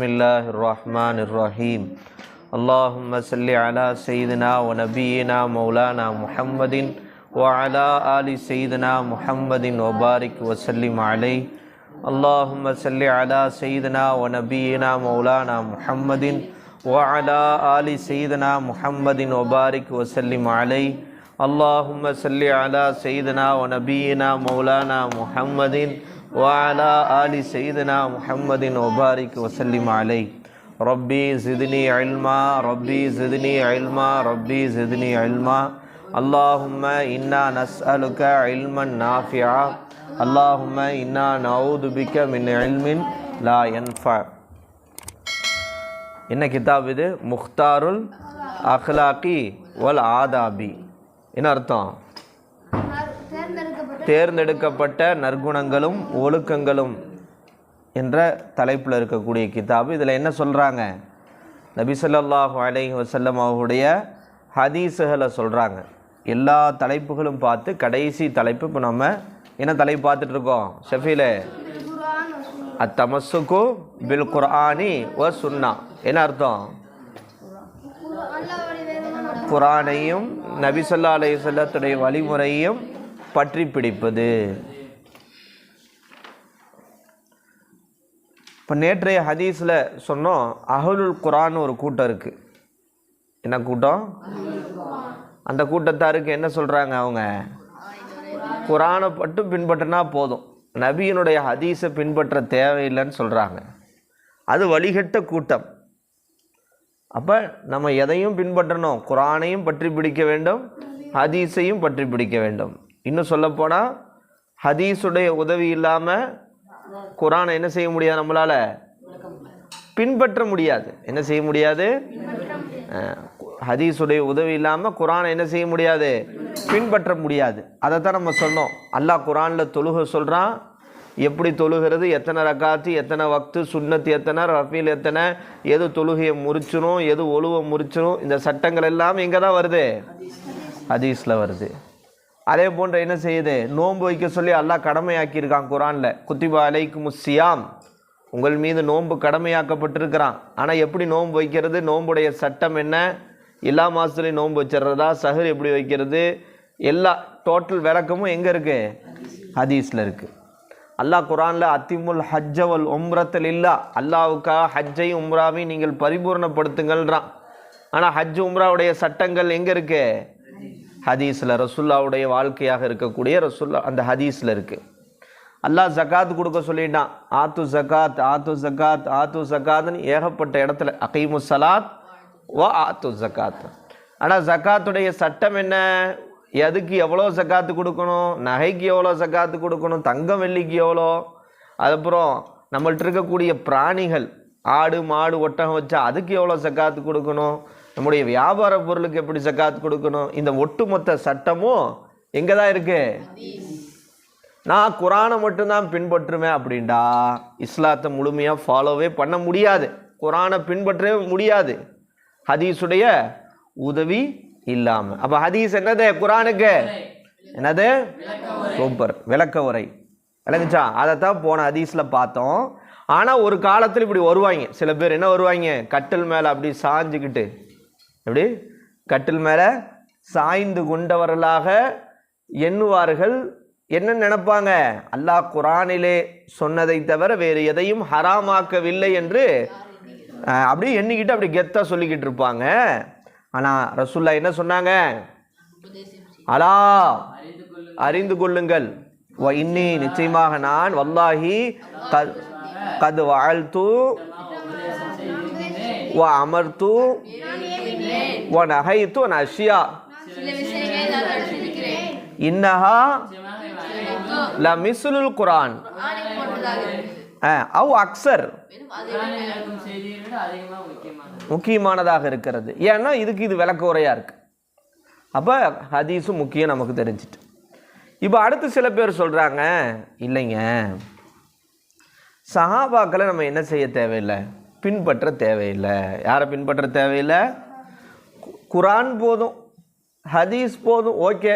بسم الله الرحمن الرحيم اللهم صل على سيدنا ونبينا مولانا محمد وعلى آل سيدنا محمد وبارك وسلم عليه اللهم صل على سيدنا ونبينا مولانا محمد وعلى آل سيدنا محمد وبارك وسلم عليه اللهم صل على سيدنا ونبينا مولانا محمد وعلى آل سيدنا محمد وبارك وسلم عليه ربي زدني علما ربي زدني علما ربي زدني علما اللهم إنا نسألك علما نافعا اللهم إنا نعوذ بك من علم لا ينفع என்ன கிதாப் இது முக்தாருல் அஹ்லாக்கி வல் ஆதாபி என்ன அர்த்தம் தேர்ந்தெடுக்கப்பட்ட நற்குணங்களும் ஒழுக்கங்களும் என்ற தலைப்பில் இருக்கக்கூடிய கிதாபு. இதில் என்ன சொல்கிறாங்க நபிசல்லாஹு அலை வசல்லம் அவருடைய ஹதீஸுகளை சொல்கிறாங்க எல்லா தலைப்புகளும் பார்த்து கடைசி தலைப்பு இப்போ நம்ம என்ன தலைப்பு பார்த்துட்ருக்கோம் ஷஃபீல அத்தமசுக்கு பில் குர்ஆனி ஓ சுன்னா. என்ன அர்த்தம்? குரானையும் நபி ஸல்லல்லாஹு செல்லத்துடைய வழிமுறையும் பற்றி பிடிப்பது. இப்போ நேற்றைய ஹதீஸில் சொன்னோம் அகலுல் குரான் ஒரு கூட்டம் இருக்குது என்ன கூட்டம்? அந்த கூட்டத்தாருக்கு என்ன சொல்கிறாங்க அவங்க? குரானை மட்டும் பின்பற்றினா போதும். நபியினுடைய ஹதீஸை பின்பற்ற தேவையில்லைன்னு சொல்கிறாங்க அது வழிகட்ட கூட்டம். அப்போ நம்ம எதையும் பின்பற்றணும்? குரானையும் பற்றி பிடிக்க வேண்டும் ஹதீஸையும் பற்றி பிடிக்க வேண்டும். இன்னும் சொல்லப்போனால் ஹதீஸுடைய உதவி இல்லாமல் குரானை என்ன செய்ய முடியாது நம்மளால்? பின்பற்ற முடியாது. என்ன செய்ய முடியாது? ஹதீஸுடைய உதவி இல்லாமல் குரானை என்ன செய்ய முடியாது? பின்பற்ற முடியாது. அதை தான் நம்ம சொன்னோம். அல்லாஹ் குரானில் தொழுக சொல்கிறான் எப்படி தொழுகிறது? எத்தனை ரக்காத்து எத்தனை வக்து சுண்ணத்து எத்தனை ரஃபீல் எத்தனை எது தொழுகையை முறிச்சிடும் எது ஒழுவை முறிச்சிடும் இந்த சட்டங்கள் எல்லாம் எங்கே தான் வருது? ஹதீஸில் வருது. அதே போன்ற என்ன செய்யுது? நோன்பு வைக்க சொல்லி அல்லாஹ் கடமையாக்கியிருக்கான் குரானில். குத்திபா அலைக்கும் சியாம். உங்கள் மீது நோன்பு கடமையாக்கப்பட்டிருக்கிறான். ஆனால் எப்படி நோன்பு வைக்கிறது? நோன்புடைய சட்டம் என்ன? எல்லா மாதத்துலையும் நோன்பு வச்சிடுறதா? சஹர் எப்படி வைக்கிறது? எல்லா டோட்டல் விளக்கமும் எங்கே இருக்குது ஹதீஸில் இருக்குது அல்லாஹ் குரானில் அத்திமுல் ஹஜ்ஜவல் உம்ரத்தில் இல்லா அல்லாவுக்காக ஹஜ்ஜை உம்ராவையும் நீங்கள் பரிபூர்ணப்படுத்துங்கள்ன்றான். ஆனால் ஹஜ் உம்ராவுடைய சட்டங்கள் எங்கே இருக்குது ஹதீஸில் ரசுல்லாவுடைய வாழ்க்கையாக இருக்கக்கூடிய ரசுல்லா அந்த ஹதீஸில் இருக்குது அல்லாஹ் ஜக்காத் கொடுக்க சொல்லிட்டான். ஆத்து ஜகாத் ஆத்து ஜக்காத் ஆத்து ஜக்காத்னு ஏகப்பட்ட இடத்துல. அகைமு சலாத் ஓ ஆத்து ஜகாத் ஆனால் ஜகாத்துடைய சட்டம் என்ன? எதுக்கு எவ்வளோ ஜக்காத்து கொடுக்கணும்? நகைக்கு எவ்வளோ ஜக்காத்து கொடுக்கணும்? தங்கம் வெள்ளிக்கு எவ்வளோ? அதுக்கப்புறம் நம்மள்ட்ட இருக்கக்கூடிய பிராணிகள் ஆடு மாடு ஒட்டகம் வச்சா அதுக்கு எவ்வளோ ஜக்காத்து கொடுக்கணும்? நம்முடைய வியாபார பொருளுக்கு எப்படி ஜக்காத் கொடுக்கணும்? இந்த ஒட்டுமொத்த சட்டமும் எங்கே தான் இருக்குது நான் குரானை மட்டும்தான் பின்பற்றுவேன் அப்படின்டா இஸ்லாத்தை முழுமையாக ஃபாலோவே பண்ண முடியாது. குரானை பின்பற்றவே முடியாது. ஹதீஸுடைய உதவி இல்லாமல் அப்போ ஹதீஸ் என்னது? குரானுக்கு? என்னது? சூப்பர். விளக்க உரை. விளங்குச்சா? அதைத்தான் போன ஹதீஸில் பார்த்தோம். ஆனால் ஒரு காலத்தில் இப்படி வருவாங்க. சில பேர் என்ன வருவாங்க? கட்டில் மேலே அப்படி சாஞ்சுக்கிட்டு எப்படி? கட்டில் மேலே சாய்ந்து கொண்டவர்களாக எண்ணுவார்கள். என்ன நினைப்பாங்க? அல்லாஹ் குரானிலே சொன்னதை தவிர வேறு எதையும் ஹராமாக்கவில்லை என்று அப்படியே எண்ணிக்கிட்டு அப்படி கெத்தாக சொல்லிக்கிட்டு இருப்பாங்க. ஆனால் ரசுல்லா என்ன சொன்னாங்க? அலா அறிந்து கொள்ளுங்கள். வ இன்னி நிச்சயமாக நான் வல்லாஹி க கது வாழ்த்து வ அமர்த்து வ நகைத்து அஷியா இன்னஹா ல மிஸ்லுல் குரான் அவ் அக்சர் முக்கியமானதாக இருக்கிறது. ஏன்னா இதுக்கு இது விளக்க உரையாக இருக்கு. அப்போ ஹதீஸும் முக்கியம் நமக்கு தெரிஞ்சிட்டு. இப்போ அடுத்து சில பேர் சொல்கிறாங்க இல்லைங்க. சஹாபாக்களை நம்ம என்ன செய்ய தேவையில்லை? பின்பற்ற தேவையில்லை. யாரை பின்பற்ற தேவையில்லை? குரான் போதும் ஹதீஸ் போதும் ஓகே.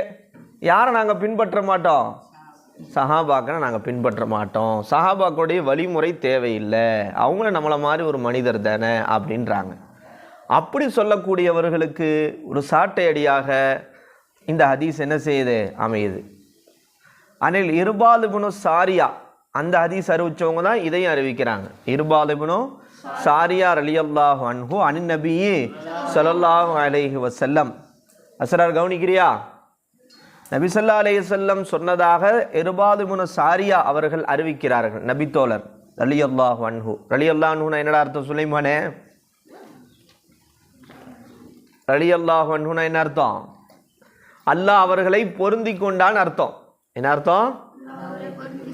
யாரை நாங்கள் பின்பற்ற மாட்டோம்? சஹாபாக்களை நாங்கள் பின்பற்ற மாட்டோம். சஹாபாக்களுடைய வழிமுறை தேவையில்லை. அவங்கள நம்மளை மாதிரி ஒரு மனிதர் தானே அப்படின்றாங்க. அப்படி சொல்லக்கூடியவர்களுக்கு ஒரு சாட்டையடியாக இந்த ஹதீஸ் என்ன செய்யுது? அமையுது. அனில் இருபாலுபுனு சாரியா அந்த ஹதீஸ் அறிவிச்சவங்க தான் இதையும் அறிவிக்கிறாங்க. சாரியார் சாரியா ரலியல்லாஹு அன்ஹு அனின் நபியே சலல்லாஹு அலைஹி வசல்லம் அசரார் கவனிக்கிறியா? நபி சொல்லா அலைய செல்லம் சொன்னதாக எருபாது முன சாரியா அவர்கள் அறிவிக்கிறார்கள் நபி தோழர். ரலியல்லாஹு அன்ஹு. ரலியல்லாஹு அன்ஹுனா என்னடா அர்த்தம் சுலைமானே? ரலியல்லாஹு அன்ஹுனா என்ன அர்த்தம்? அல்லாஹ் அவர்களை பொருந்தி கொண்டான்னு அர்த்தம். என்ன அர்த்தம்?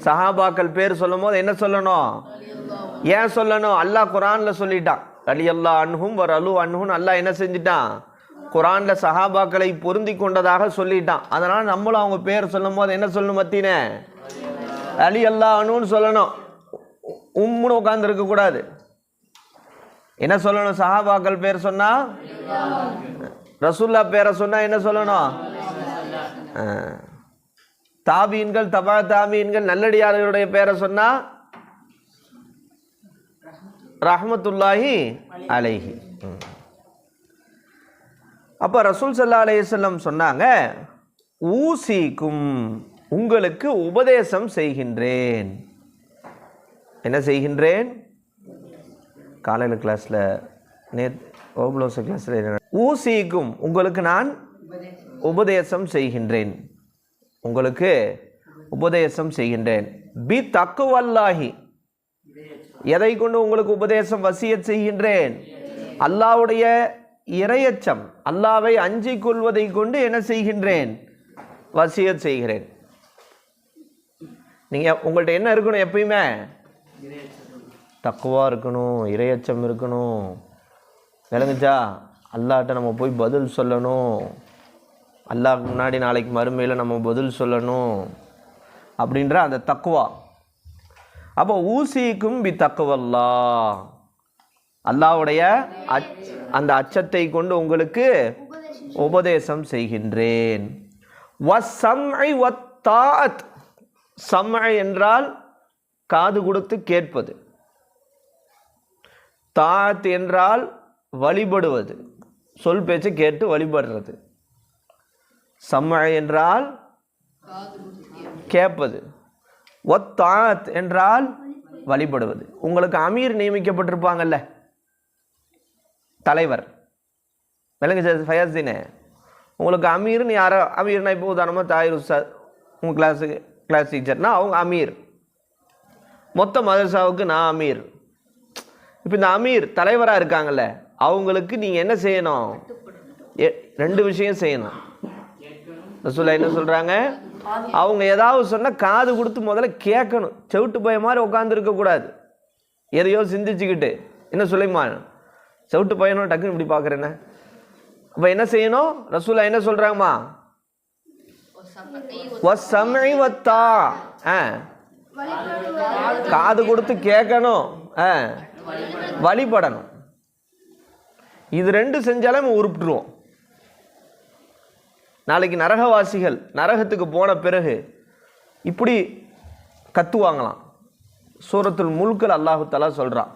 சஹாபாக்கள் பேர் சொல்லும் போது என்ன சொல்லணும்? ஏன் சொல்லணும்? அல்லாஹ் குரான்ல சொல்லிட்டான். அலி அல்லா அன்ஹும் வர் அலு அன்ஹும் அல்லாஹ் என்ன செஞ்சிட்டான்? குரானில் சஹாபாக்களை பொருந்தி கொண்டதாக சொல்லிட்டான். அதனால் நம்மளும் அவங்க பேர் சொல்லும் போது என்ன சொல்லணும் மத்தினே அலி அல்லா அனுன்னு சொல்லணும். உம்முன்னு உட்காந்துருக்க கூடாது. என்ன சொல்லணும்? சஹாபாக்கள் பேர் சொன்னா? ரசூல்லா பேரை சொன்னா என்ன சொல்லணும்? தாபீன்கள் தபா தாபீன்கள் நல்லடியார்களுடைய பேரை சொன்னா? ரஹமத்துல்லாஹி அலைஹி. அப்போ ரசூல் சல்லா அலையம் சொன்னாங்க ஊசிக்கும் உங்களுக்கு உபதேசம் செய்கின்றேன். என்ன செய்கின்றேன்? காலையில் கிளாஸில் நேத் ஓபுலோச கிளாஸில் ஊசிக்கும் உங்களுக்கு நான் உபதேசம் செய்கின்றேன். உங்களுக்கு உபதேசம் செய்கின்றேன். பி தக்குவல்லாஹி எதை கொண்டு உங்களுக்கு உபதேசம் வசியத் செய்கின்றேன்? அல்லாஹ்வுடைய இரையச்சம் அல்லாவை அஞ்சிக் கொள்வதை கொண்டு என்ன செய்கின்றேன்? வசியத் செய்கிறேன். நீங்கள் உங்கள்கிட்ட என்ன இருக்கணும் எப்பயுமே? தக்குவா இருக்கணும் இரையச்சம் இருக்கணும். விளங்குச்சா? அல்லாட்ட நம்ம போய் பதில் சொல்லணும். அல்லாஹ் முன்னாடி நாளைக்கு மறுமையில் நம்ம பதில் சொல்லணும். அப்படின்ற அந்த தக்குவா. அப்போ ஊசிக்கும் பி தக்குவல்லா அல்லாஹ்வுடைய அச் அந்த அச்சத்தை கொண்டு உங்களுக்கு உபதேசம் செய்கின்றேன். சம்ஐ என்றால் காது கொடுத்து கேட்பது. தாத் என்றால் வழிபடுவது. சொல் பேச்சு கேட்டு வழிபடுறது. சம்ஐ என்றால் கேட்பது. ஒத்தாத் என்றால் வழிபடுவது. உங்களுக்கு அமீர் நியமிக்கப்பட்டிருப்பாங்கல்ல? தலைவர். விலங்கு ஃபயாஸ்தீனே. உங்களுக்கு அமீர்னு யாரோ அமீர்னா இப்போ உதாரணமாக தாயிர் உஸ்தாத் உங்கள் கிளாஸுக்கு கிளாஸ் டீச்சர்னா அவங்க அமீர். மொத்த மதரசாவுக்கு நான் அமீர். இப்போ இந்த அமீர் தலைவராக இருக்காங்கல்ல அவங்களுக்கு நீங்கள் என்ன செய்யணும்? எ- ரெண்டு விஷயம் செய்யணும். ரசூலா என்ன சொல்கிறாங்க அவங்க ஏதாவது சொன்னால் காது கொடுத்து முதல்ல கேட்கணும். செவிட்டு போய மாதிரி உட்காந்துருக்கக்கூடாது எதையோ சிந்திச்சுக்கிட்டு. என்ன சுலைமான் செவிட்டு பையனும் டக்குன்னு இப்படி பார்க்குறேன்னு அப்போ என்ன செய்யணும்? ரசூலா என்ன சொல்கிறாங்கம்மா வசமை வத்தா ஆ. காது கொடுத்து கேட்கணும். ஆ. வழிபடணும். இது ரெண்டு செஞ்சாலே நம்ம உருப்பிட்டுருவோம். நாளைக்கு நரகவாசிகள் நரகத்துக்கு போன பிறகு இப்படி கத்துவாங்களாம். சூரத்துல் முழுக்கள் அல்லாஹு சொல்கிறான்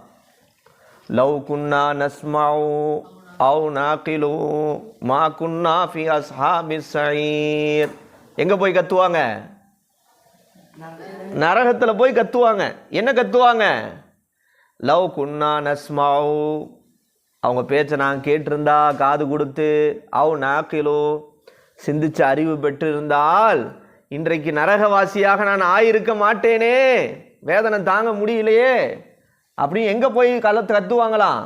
லவ் குன்னா நஸ்மாவு அவு நாக்கிலு மா குன்னா ஃபி அஸ்ஹாபி சயீர் எங்கே போய் கத்துவாங்க? நரகத்தில் போய் கத்துவாங்க. என்ன கத்துவாங்க? லவ் குன்னா நஸ்மாவு அவங்க பேச்சை நான் கேட்டிருந்தா காது கொடுத்து அவு நாக்கிலோ சிந்திச்சு அறிவு பெற்றிருந்தால் இன்றைக்கு நரகவாசியாக நான் ஆயிருக்க மாட்டேனே. வேதனை தாங்க முடியலையே. அப்படி எங்கே போய் கலத்து கத்துவாங்களாம்?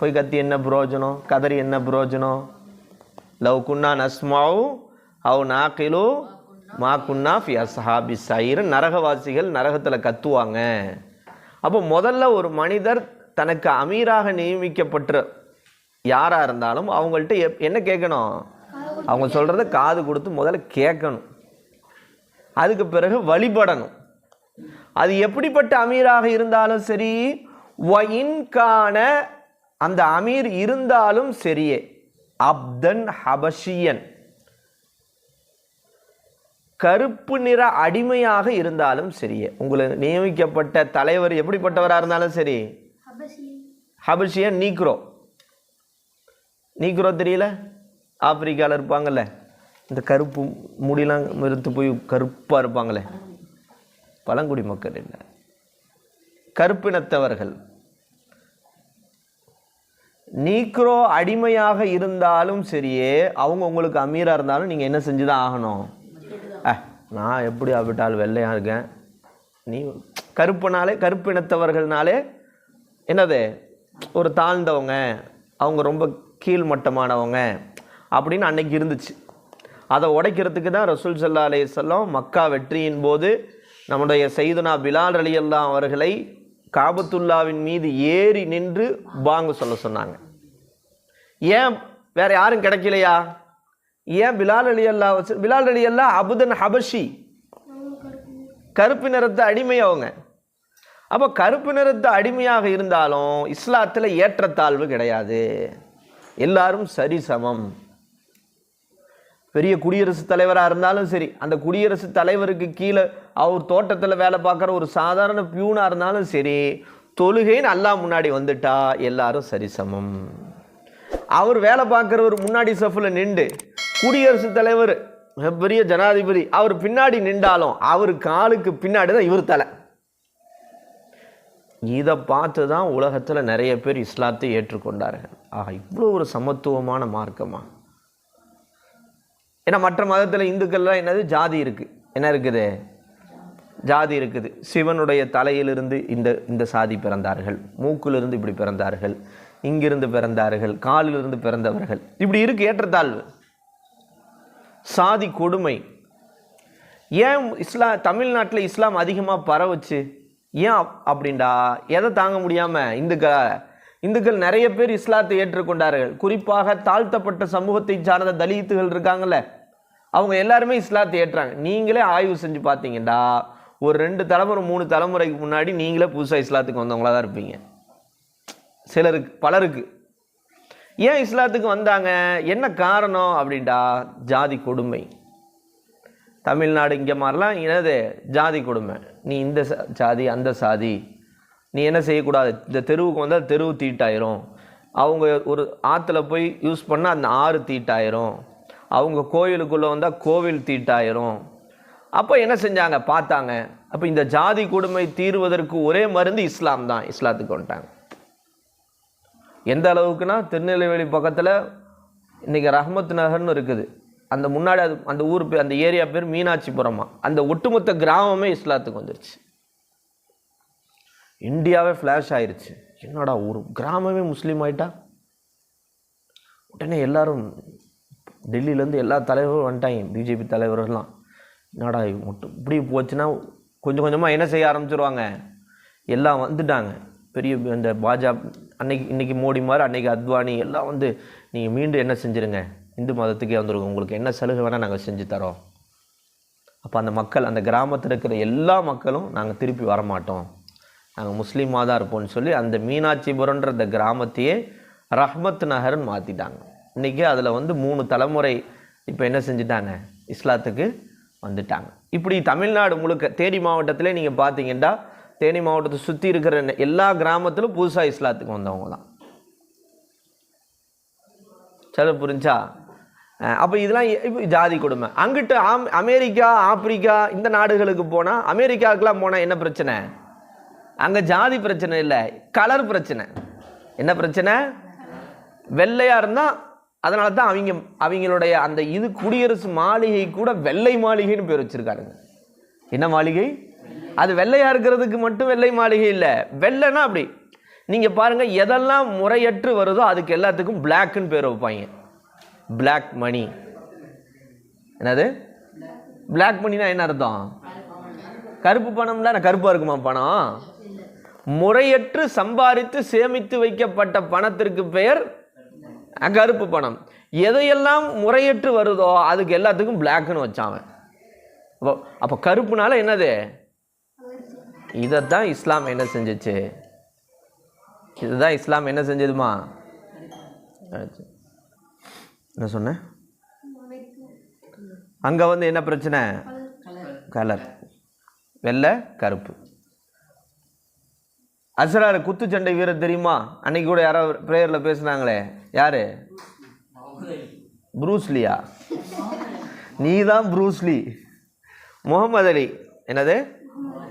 போய் கத்தி என்ன பிரயோஜனம் கதறி என்ன பிரயோஜனம் லவ் குன்னா நஸ்மாவு அவ் நாக்கிலு மா குன்னா ஃபி அஸ்ஹாபி சயிர் நரகவாசிகள் நரகத்தில் கத்துவாங்க. அப்போ முதல்ல ஒரு மனிதர் தனக்கு அமீராக நியமிக்கப்பட்ட யாராக இருந்தாலும் அவங்கள்ட்ட எப் என்ன கேட்கணும் அவங்க சொல்கிறத காது கொடுத்து முதல்ல கேட்கணும். அதுக்கு பிறகு வழிபடணும். அது எப்படிப்பட்ட அமீராக இருந்தாலும் சரி வயின்கான அந்த அமீர் இருந்தாலும் சரியே. அப்தன் ஹபஷியன். கருப்பு நிற அடிமையாக இருந்தாலும் சரியே. உங்களுக்கு நியமிக்கப்பட்ட தலைவர் எப்படிப்பட்டவராக இருந்தாலும் சரி. ஹபஷியன் நீக்ரோ. நீக்ரோ தெரியல? ஆப்பிரிக்காவில் இருப்பாங்கல்ல இந்த கருப்பு முடியெலாம் மறுத்து போய் கருப்பாக இருப்பாங்களே. பழங்குடி மக்கள் இல்லை கருப்பினத்தவர்கள். நீக்ரோ அடிமையாக இருந்தாலும் சரியே அவங்க உங்களுக்கு அமீராக இருந்தாலும் நீங்கள் என்ன செஞ்சு தான் ஆகணும்? ஆ நான் எப்படி ஆப்பிட்டால் வெள்ளையாக இருக்கேன்? நீ கருப்புனாலே கருப்பினத்தவர்கள்னாலே என்னது? ஒரு தாழ்ந்தவங்க அவங்க ரொம்ப கீழ்மட்டமானவங்க அப்படின்னு அன்னைக்கு இருந்துச்சு. அதை உடைக்கிறதுக்கு தான் ரசூல் சல்லா அலையம் மக்கா வெற்றியின் போது நம்முடைய செய்துனா பிலால் அலி அல்லாஹ் அவர்களை காபத்துல்லாவின் மீது ஏறி நின்று பாங்கு சொல்ல சொன்னாங்க. ஏன்? வேற யாரும் கிடைக்கலையா? ஏன் பிலால் அலி அல்லா வச்சு பிலால் அலி அல்லா அபுதன் ஹபஷி? கருப்பு நிறத்து அடிமை அவங்க. அப்போ கருப்பு நிறத்து அடிமையாக இருந்தாலும் இஸ்லாத்தில் ஏற்றத்தாழ்வு கிடையாது. எல்லாரும் சரிசமம் பெரிய குடியரசுத் தலைவராக இருந்தாலும் சரி அந்த குடியரசுத் தலைவருக்கு கீழே அவர் தோட்டத்தில் வேலை பார்க்குற ஒரு சாதாரண பியூனாக இருந்தாலும் சரி தொழுகைன்னு நல்லா முன்னாடி வந்துட்டா எல்லாரும் சரிசமம். அவர் வேலை பார்க்குறவர் முன்னாடி சஃபில் நின்று குடியரசுத் தலைவர் பெரிய ஜனாதிபதி அவர் பின்னாடி நின்றாலும் அவர் காலுக்கு பின்னாடி தான் இவர் தலை. இதை பார்த்து தான் உலகத்தில் நிறைய பேர் இஸ்லாத்தை ஏற்றுக்கொண்டார்கள். ஆஹா இவ்வளோ ஒரு சமத்துவமான மார்க்கமாக ஏன்னா மற்ற மதத்தில் இந்துக்கள்லாம் என்னது? ஜாதி இருக்குது என்ன இருக்குது? ஜாதி இருக்குது. சிவனுடைய தலையிலிருந்து இந்த இந்த சாதி பிறந்தார்கள். மூக்கிலிருந்து இப்படி பிறந்தார்கள். இங்கிருந்து பிறந்தார்கள். காலிலிருந்து பிறந்தவர்கள். இப்படி இருக்கு ஏற்றத்தாழ்வு. சாதி கொடுமை. ஏன் இஸ்லாம் தமிழ்நாட்டில் இஸ்லாம் அதிகமாக பரவுச்சு? ஏன் அப்படின்டா எதை தாங்க முடியாமல் இந்துக்களை இந்துக்கள் நிறைய பேர் இஸ்லாத்தை ஏற்றுக்கொண்டார்கள். குறிப்பாக தாழ்த்தப்பட்ட சமூகத்தை சார்ந்த தலித்துகள் இருக்காங்கல்ல அவங்க எல்லாருமே இஸ்லாத்தை ஏற்றாங்க நீங்களே ஆய்வு செஞ்சு பார்த்தீங்கடா ஒரு ரெண்டு தலைமுறை மூணு தலைமுறைக்கு முன்னாடி நீங்களே புதுசாக இஸ்லாத்துக்கு வந்தவங்களாக தான் இருப்பீங்க. சிலருக்கு பலருக்கு. ஏன் இஸ்லாத்துக்கு வந்தாங்க? என்ன காரணம் அப்படின்டா? ஜாதி கொடுமை. தமிழ்நாடு இங்கே மாதிரிலாம் என்னது? ஜாதி கொடுமை. நீ இந்த ச- ஜாதி அந்த சாதி. நீ என்ன செய்யக்கூடாது? இந்த தெருவுக்கு வந்தால் தெருவு தீட்டாயிரும். அவங்க ஒரு ஆற்றுல போய் யூஸ் பண்ணால் அந்த ஆறு தீட்டாயிரும். அவங்க கோயிலுக்குள்ளே வந்தால் கோவில் தீட்டாயிரும். அப்போ என்ன செஞ்சாங்க? பார்த்தாங்க. அப்போ இந்த ஜாதி கொடுமை தீர்வதற்கு ஒரே மருந்து இஸ்லாம் தான். இஸ்லாத்துக்கு வந்துட்டாங்க. எந்த அளவுக்குனா திருநெல்வேலி பக்கத்தில் இன்றைக்கி ரஹமத் நகர்னு இருக்குது. அந்த முன்னாடி அது அந்த ஊர் பேர் அந்த ஏரியா பேர் மீனாட்சிபுரமா. அந்த ஒட்டுமொத்த கிராமமே இஸ்லாத்துக்கு வந்துருச்சு. இந்தியாவே ஃப்ளாஷ் ஆயிடுச்சு என்னடா ஒரு கிராமமே முஸ்லீம் ஆயிட்டா? உடனே எல்லாரும் டெல்லியிலேருந்து எல்லா தலைவரும் வந்துட்டாங்க பிஜேபி தலைவர்கள்லாம். என்னடா மட்டும் இப்படி போச்சுன்னா கொஞ்சம் கொஞ்சமாக என்ன செய்ய ஆரம்பிச்சிருவாங்க? எல்லாம் வந்துட்டாங்க. பெரிய இந்த பாஜக அன்னைக்கு இன்றைக்கி மோடி மாதிரி அன்னைக்கு அத்வானி எல்லாம் வந்து நீங்கள் மீண்டும் என்ன செஞ்சிருங்க? இந்து மதத்துக்கே வந்துருங்க உங்களுக்கு என்ன சலுகை வேணால் நாங்கள் செஞ்சு தரோம். அப்போ அந்த மக்கள் அந்த கிராமத்தில் இருக்கிற எல்லா மக்களும் நாங்கள் திருப்பி வரமாட்டோம். நாங்கள் முஸ்லீமாக தான் இருப்போம்னு சொல்லி அந்த மீனாட்சிபுரம்ன்ற அந்த கிராமத்தையே ரஹ்மத் நகர்னு மாற்றிட்டாங்க இன்றைக்கி அதில் வந்து மூணு தலைமுறை இப்போ என்ன செஞ்சிட்டாங்க? இஸ்லாத்துக்கு வந்துட்டாங்க. இப்படி தமிழ்நாடு முழுக்க தேனி மாவட்டத்திலே நீங்கள் பார்த்தீங்கன்னா தேனி மாவட்டத்தை சுற்றி இருக்கிற எல்லா கிராமத்திலும் புதுசாக இஸ்லாத்துக்கு வந்தவங்க தான் சரி புரிஞ்சா அப்போ இதெல்லாம் இப்போ ஜாதி கொடுமை. அங்கிட்டு ஆம் அமெரிக்கா ஆப்பிரிக்கா இந்த நாடுகளுக்கு போனால் அமெரிக்காவுக்கெலாம் போனால் என்ன பிரச்சனை? அங்கே ஜாதி பிரச்சனை இல்லை கலர் பிரச்சனை. என்ன பிரச்சனை? வெள்ளையாக இருந்தால் அதனால தான் அவங்க அவங்களுடைய அந்த இது குடியரசு மாளிகை கூட வெள்ளை மாளிகைன்னு பேர் வச்சுருக்காருங்க. என்ன மாளிகை? அது வெள்ளையாக இருக்கிறதுக்கு மட்டும் வெள்ளை மாளிகை இல்லை. வெள்ளைன்னா அப்படி. நீங்கள் பாருங்கள் எதெல்லாம் முறையற்று வருதோ அதுக்கு எல்லாத்துக்கும் பிளாக்குன்னு பேர் வைப்பாங்க. பிளாக் மணி என்னது? பிளாக் மணினா என்ன அர்த்தம்? கருப்பு பணம்லாம் நான் கருப்பாக இருக்குமா பணம்? முறையற்று சம்பாதித்து சேமித்து வைக்கப்பட்ட பணத்திற்கு பெயர் கருப்பு பணம். எதையெல்லாம் முறையற்று வருதோ அதுக்கு எல்லாத்துக்கும் பிளாக்னு வச்சான் அவன். அப்போ அப்போ கருப்புனால என்னது? இதைத்தான் இஸ்லாம் என்ன செஞ்சுச்சு? இதுதான் இஸ்லாம் என்ன செஞ்சதுமா? என்ன சொன்னேன் அங்கே வந்து என்ன பிரச்சனை? கலர் வெள்ளை கருப்பு. அசரார் குத்துச்சண்டை வீரர் தெரியுமா? அன்னைக்கு கூட யாரோ ப்ரேயரில் பேசுனாங்களே. யாரு? ப்ரூஸ்லியா நீ தான் ப்ரூஸ்லி முகமது அலி. என்னது?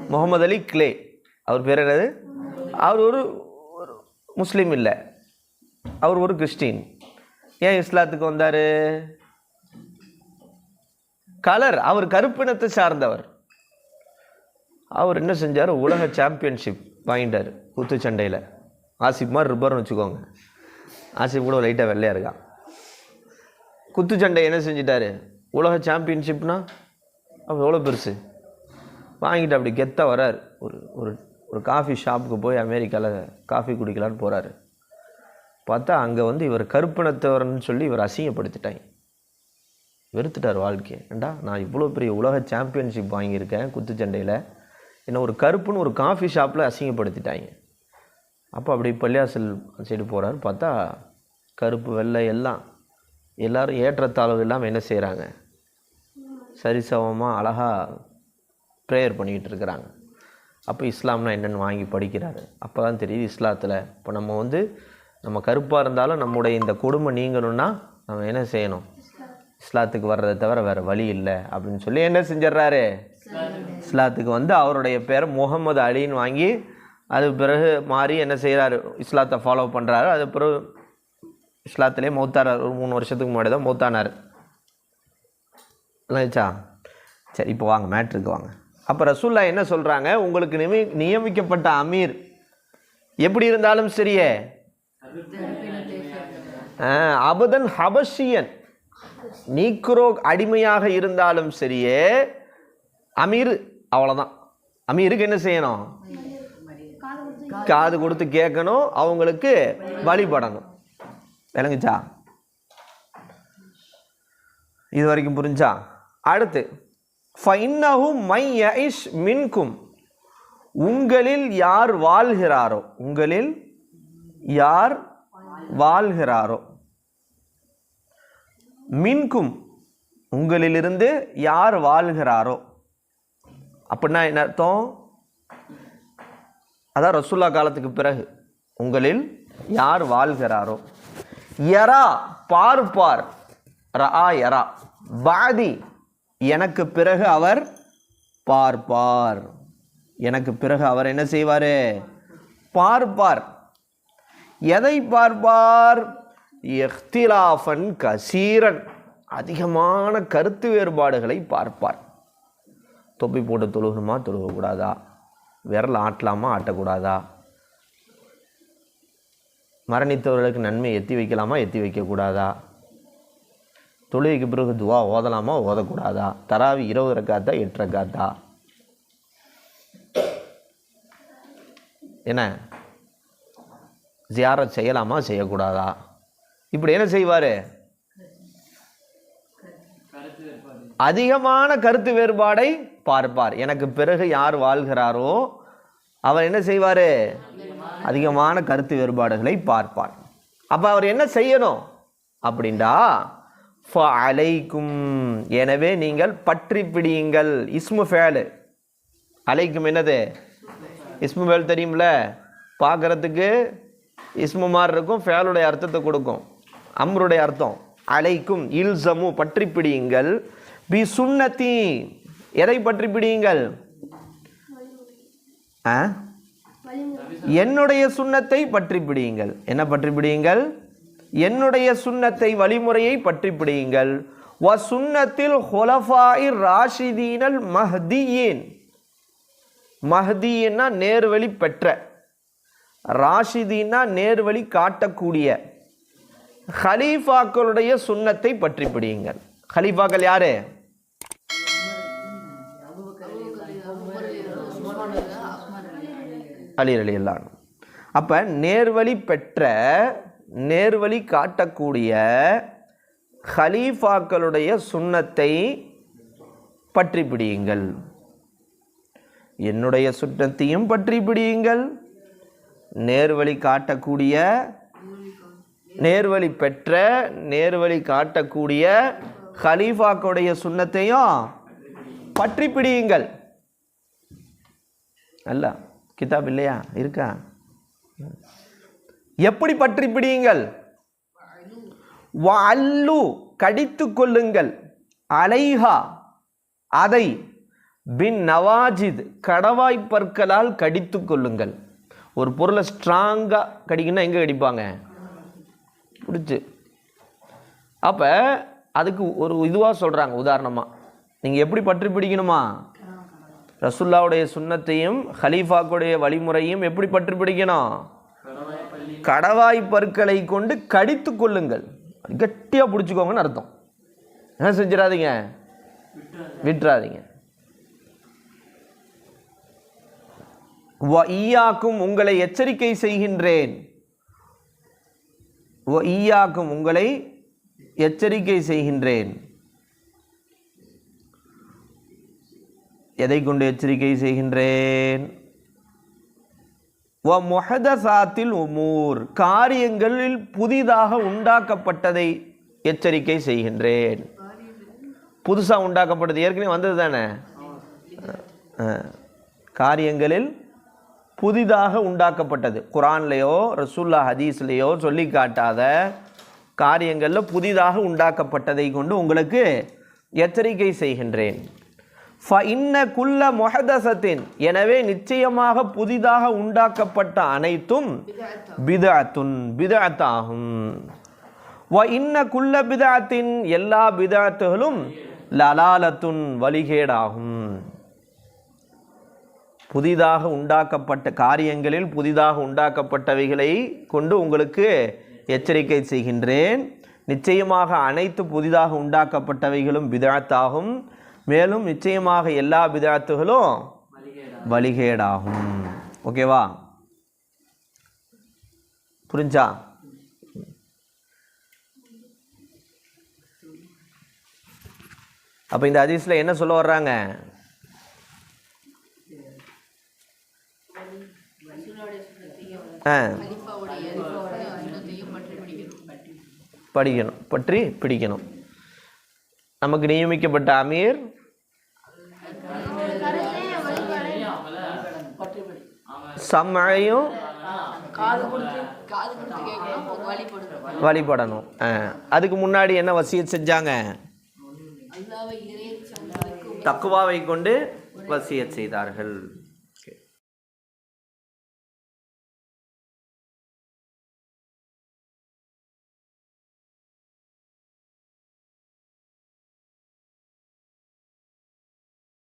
முகமது அலி கிளே அவர் பேர் என்னது? அவர் ஒரு ஒரு முஸ்லீம் இல்லை. அவர் ஒரு கிறிஸ்டின். ஏன் இஸ்லாத்துக்கு வந்தார்? கலர் அவர் கருப்பினத்தை சார்ந்தவர். அவர் என்ன செஞ்சார்? உலக சாம்பியன்ஷிப் வாங்கிட்டார் குத்துச்சண்டையில். ஆசிப் மாதிரி ரிப்பர்னு வச்சுக்கோங்க. ஆசிப் கூட லைட்டாக வெள்ளையாக இருக்கான் குத்து சண்டை என்ன செஞ்சிட்டாரு? உலக சாம்பியன்ஷிப்னா அப்போ எவ்வளோ பெருசு? வாங்கிட்டு அப்படி கெத்தாக வரார். ஒரு ஒரு ஒரு காஃபி ஷாப்புக்கு போய் அமெரிக்காவில் காஃபி குடிக்கலான்னு போகிறாரு பார்த்தா அங்கே வந்து இவர் கருப்பினத்தவர்னு சொல்லி இவர் அசிங்கப்படுத்திட்டாங்க. வெறுத்துட்டார் வாழ்க்கையை. ஏண்டா நான் இவ்வளோ பெரிய உலக சாம்பியன்ஷிப் வாங்கியிருக்கேன் குத்துச்சண்டையில். என்ன ஒரு கருப்புன்னு ஒரு காஃபி ஷாப்பில் அசிங்கப்படுத்திட்டாங்க. அப்போ அப்படி பள்ளியாசல் சைடு போகிறாரு பார்த்தா கருப்பு வெள்ளை எல்லாம் எல்லோரும் ஏற்றத்தாழ்வு இல்லாமல் என்ன செய்கிறாங்க சரிசமமாக அழகாக ப்ரேயர் பண்ணிக்கிட்டு இருக்கிறாங்க. அப்போ இஸ்லாம்னா என்னென்னு வாங்கி படிக்கிறாரு. அப்போ தான் தெரியுது இஸ்லாத்தில். இப்போ நம்ம வந்து நம்ம கருப்பாக இருந்தாலும் நம்முடைய இந்த கொடுமை நீங்கணும்னா நம்ம என்ன செய்யணும்? இஸ்லாத்துக்கு வர்றதை தவிர வேறு வழி இல்லை அப்படின்னு சொல்லி என்ன செஞ்சிடுறாரு? இஸ்லாத்துக்கு வந்து அவருடைய பேர் முகமது அலின்னு வாங்கி அது பிறகு மாறி என்ன செய்கிறாரு இஸ்லாத்தை ஃபாலோ பண்ணுறாரு அது பிறகு இஸ்லாத்திலே மௌத்தானார் ஒரு மூணு வருஷத்துக்கு முன்னாடி தான் மௌத்தானார். இல்லைச்சா சரி இப்போ வாங்க மேட்ருக்கு வாங்க. அப்போ ரசூல்லா என்ன சொல்கிறாங்க உங்களுக்கு நியமி நியமிக்கப்பட்ட அமீர் எப்படி இருந்தாலும் சரியே? அபுதன் அபதன் ஹபஷியன். நீக்ரோ அடிமையாக இருந்தாலும் சரியே அமீர் அவ்வளோதான் அமீருக்கு என்ன செய்யணும்? காது கொடுத்து கேட்கணும் அவங்களுக்கு வழிபடணும். விளங்குச்சா? இது வரைக்கும் புரிஞ்சா? அடுத்து ஃபைன்னஹும் மை யஇஷ் மின்கும். உங்களில் யார் வாழ்கிறாரோ உங்களில் யார் வாழ்கிறாரோ. மின்கும் உங்களிலிருந்து யார் வாழ்கிறாரோ. அப்படின்னா என்ன அர்த்தம்? அதான் ரசுல்லா காலத்துக்கு பிறகு உங்களில் யார் வாழ்கிறாரோ. யரா பார்ப்பார். ரா யரா. பாதி எனக்கு பிறகு அவர் பார்ப்பார். எனக்கு பிறகு அவர் என்ன செய்வார்? பார்ப்பார். எதை பார்ப்பார்? இஃப்திலாஃபன் கசீரன். அதிகமான கருத்து வேறுபாடுகளை பார்ப்பார். தொப்பி போட்டு தொழுகணுமா தொழுகக்கூடாதா? விரல் ஆட்டலாமா ஆட்டக்கூடாதா? மரணித்தவர்களுக்கு நன்மை எத்தி வைக்கலாமா எத்தி வைக்கக்கூடாதா? தொழுகைக்கு பிறகு துவா ஓதலாமா ஓதக்கூடாதா? தராவி இருபது ரக்காத்தா எட்டு ரக்காத்தா? என்ன? ஜியாரத் செய்யலாமா செய்யக்கூடாதா? இப்படி என்ன செய்வார்? அதிகமான கருத்து வேறுபாடை பார்ப்பார். எனக்கு பிறகு யார் வாழ்கிறாரோ அவர் என்ன செய்வார்? அதிகமான கருத்து வேறுபாடுகளை பார்ப்பார். அப்போ அவர் என்ன செய்யணும்? அப்படின்டா அலைக்கும். எனவே நீங்கள் பற்றி பிடியுங்கள். இஸ்மு ஃபேலு. அலைக்கும் என்னது? இஸ்மு ஃபேல் தெரியும்ல? பார்க்குறதுக்கு இஸ்மு மாதிரி இருக்கும் ஃபேலுடைய அர்த்தத்தை கொடுக்கும். அம்ருடைய அர்த்தம். அலைக்கும் இல்சமு பற்றி பிடியுங்கள். பி சுண்ணத்தி எதை பற்றி பிடியுங்கள்? ஆ? என்னுடைய சுண்ணத்தை பற்றி பிடியுங்கள். என்ன பற்றி பிடியுங்கள்? என்னுடைய சுண்ணத்தை வழிமுறையை பற்றி பிடியுங்கள். வ சுண்ணத்தில் ஹொலஃபாயிர் ராஷிதீனல் மஹ்தியின். மஹ்தின்னா நேர்வழி பெற்ற. ராஷிதீன்னா நேர்வழி காட்டக்கூடிய. ஹலீஃபாக்களுடைய சுண்ணத்தை பற்றி பிடியுங்கள். ஹலீஃபாக்கள் யாரு? அலி அலி எல்லாம் அப்போ நேர்வழி பெற்ற நேர்வழி காட்டக்கூடிய ஹலீஃபாக்களுடைய சுண்ணத்தை பற்றி பிடியுங்கள். என்னுடைய சுண்ணத்தையும் பற்றி பிடியுங்கள். நேர்வழி காட்டக்கூடிய நேர்வழி பெற்ற நேர்வழி காட்டக்கூடிய ஹலீஃபாக்களுடைய சுண்ணத்தையும் பற்றி பிடியுங்கள். அல்ல கிதாப் இல்லையா? இருக்கா? எப்படி பற்றி பிடியுங்கள்? அல்லு கடித்து கொள்ளுங்கள். அலைஹா அதை பின் நவாஜித் கடவாய் பற்களால் கடித்து கொள்ளுங்கள். ஒரு பொருளை ஸ்ட்ராங்காக கடிக்குன்னா எங்கே கடிப்பாங்க? பிடிச்சி. அப்போ அதுக்கு ஒரு இதுவாக சொல்கிறாங்க உதாரணமாக நீங்கள் எப்படி பற்றி பிடிக்கணுமா? ரசுல்லாவுடைய சுண்ணத்தையும் ஹலீஃபாக்குடைய வழிமுறையும் எப்படி பற்றி பிடிக்கணும்? கடவாய் பற்களை கொண்டு கடித்து கொள்ளுங்கள். கட்டியாக பிடிச்சிக்கோங்கன்னு அர்த்தம். என்ன செஞ்சிடாதீங்க? விட்டுறாதீங்க. ஈயாக்கும் உங்களை எச்சரிக்கை செய்கின்றேன். வ ஈயாக்கும் உங்களை எச்சரிக்கை செய்கின்றேன். எதை கொண்டு எச்சரிக்கை செய்கின்றேன்? வ முஹதசாத்தில் உமூர் காரியங்களில் புதிதாக உண்டாக்கப்பட்டதை எச்சரிக்கை செய்கின்றேன். புதுசாக உண்டாக்கப்பட்டது ஏற்கனவே வந்தது தானே காரியங்களில் புதிதாக உண்டாக்கப்பட்டது. குரான்லேயோ ரசூல்லா ஹதீஸ்லேயோ சொல்லி காட்டாத காரியங்களில் புதிதாக உண்டாக்கப்பட்டதை கொண்டு உங்களுக்கு எச்சரிக்கை செய்கின்றேன். ஃப இன்ன குல்ல மொஹதசத்தின் எனவே நிச்சயமாக புதிதாக உண்டாக்கப்பட்ட அனைத்தும் பிதாத்துன் பிதாத்தாகும் வ இன்ன குல்ல பிதாத்தின் எல்லா பிதாத்துகளும் லலாலத்துன் வழிகேடாகும். புதிதாக உண்டாக்கப்பட்ட காரியங்களில் புதிதாக உண்டாக்கப்பட்டவைகளை கொண்டு உங்களுக்கு எச்சரிக்கை செய்கின்றேன். நிச்சயமாக அனைத்து புதிதாக உண்டாக்கப்பட்டவைகளும் பிதாத்தாகும். மேலும் நிச்சயமாக எல்லா பிதாத்துகளும் வழிகேடாகும் ஓகேவா? புரிஞ்சா? அப்போ இந்த அதிசயில் என்ன சொல்ல வர்றாங்க? படிக்கணும். பற்றி பிடிக்கணும். நமக்கு நியமிக்கப்பட்ட அமீர்? சம்மையும் வழிபடணும். ஆ. அதுக்கு முன்னாடி என்ன வசியத் செஞ்சாங்க? தக்குவாவை கொண்டு வசியத் செய்தார்கள்.